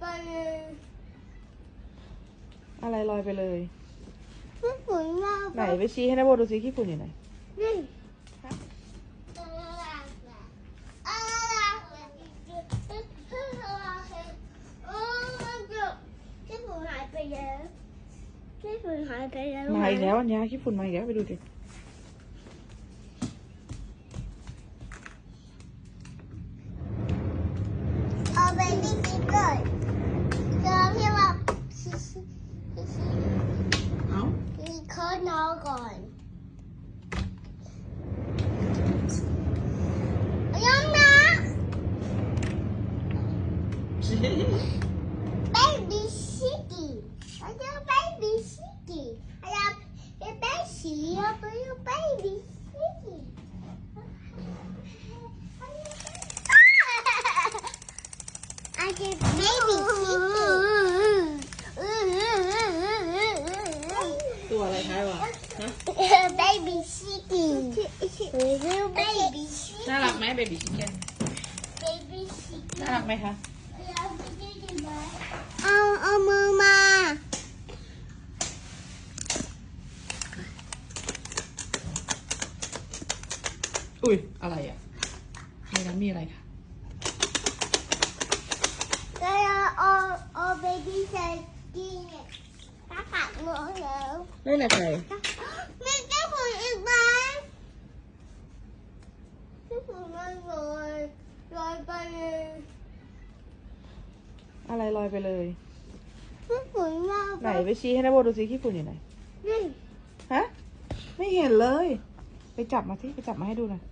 ไปเลยอะไรลอยไปเลยพี่ฝนเราไหนไปชี้ให้นะโบดูซิขี้ฝุ่นอยู่ไหนนี่ที่ฝนหายไปแล้วที่ฝนหายไปแล้วมาอีกแล้วอันเนี้ยขี้ฝุ่นมาอีกแล้วไปดูดิเอาไปที่ติ๊กเกอร์ all gone. Ayan na! baby City! Ayan Baby City! Ayan, baby City! baby, baby City! Ayan, baby baby shiki หรือ baby shiki น่ารักไหมเบบี้ชิคเก้น baby shiki น่ารักไหมคะ เอาเอามือมา อุ้ย อะไรอะในนั้นมีอะไรคะแล้วเอาเอาเบบี้ใส่กินเนี่ยตาปัดหมดแล้วเล่นอะไรมีเจ้าหุ่นอีกไหมเจ้าหุ่นมันลอยลอยไปเลย อะไรลอยไปเลยเจ้าหุ่นเราไหนไปชี้ให้นะโบดูซิขี้ฝุ่นอยู่ไหน นี่ฮะ ไม่เห็นเลย ไปจับมาที่ไปจับมาให้ดูหน่อย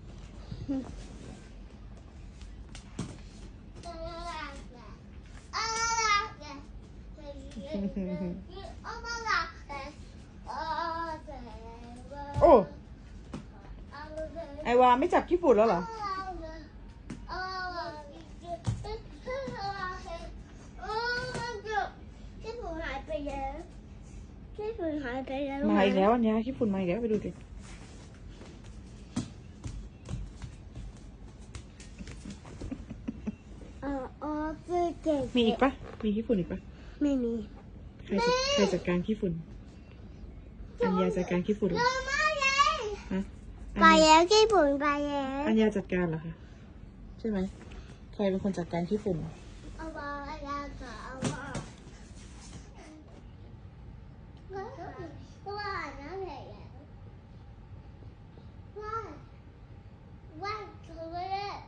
โอ้ ไอวาไม่จับขี้ฝุ่นแล้วเหรอ ที่ผมหายไปแล้วที่ผมหาย ไปแล้วมาอีกแล้วอันเนี้ยขี้ฝุ่นมาอีกแล้วไปดูดิเออเออคือเก่งมีอีกปะมีขี้ฝุ่นอีกปะไม่มี ใครจัดใครจัดการขี้ฝุ่น อัญญาจัดการขี้ฝุ่นเหรอเร็วมากเลยฮะไปแล้วที่ผมไปแล้วอัญญาจัดการเหรอคะ ใช่ไหม ใครเป็นคนจัดการขี้ฝุ่น เอาวางแล้วก็เอาวางว่าน้ำไหลแล้วว่าว่าถูกเลย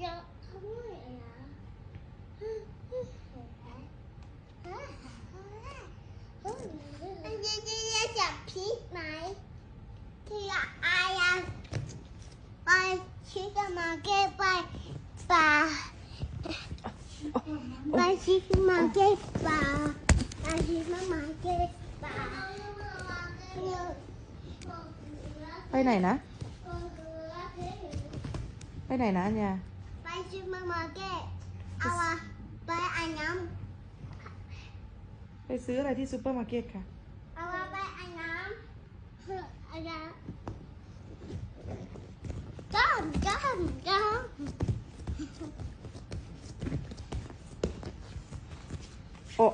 อยากทำไมอะมันจะจะจับพีชไหมที่อายังไปชิคกมาเก็ตไปป่า ไปชิคกมาเก็ตป่าไปชิคมาเก็ตป่าไปไหนนะ ไปไหนนะอัญญาไปชิคมาเก็ตเอาไปอาน้ำไปซื้ออะไรที่ซูเปอร์มาร์เก็ตค่ะเอาไปอาน้ำอาจารย์จ้ามจ้ามจ้าม โอ้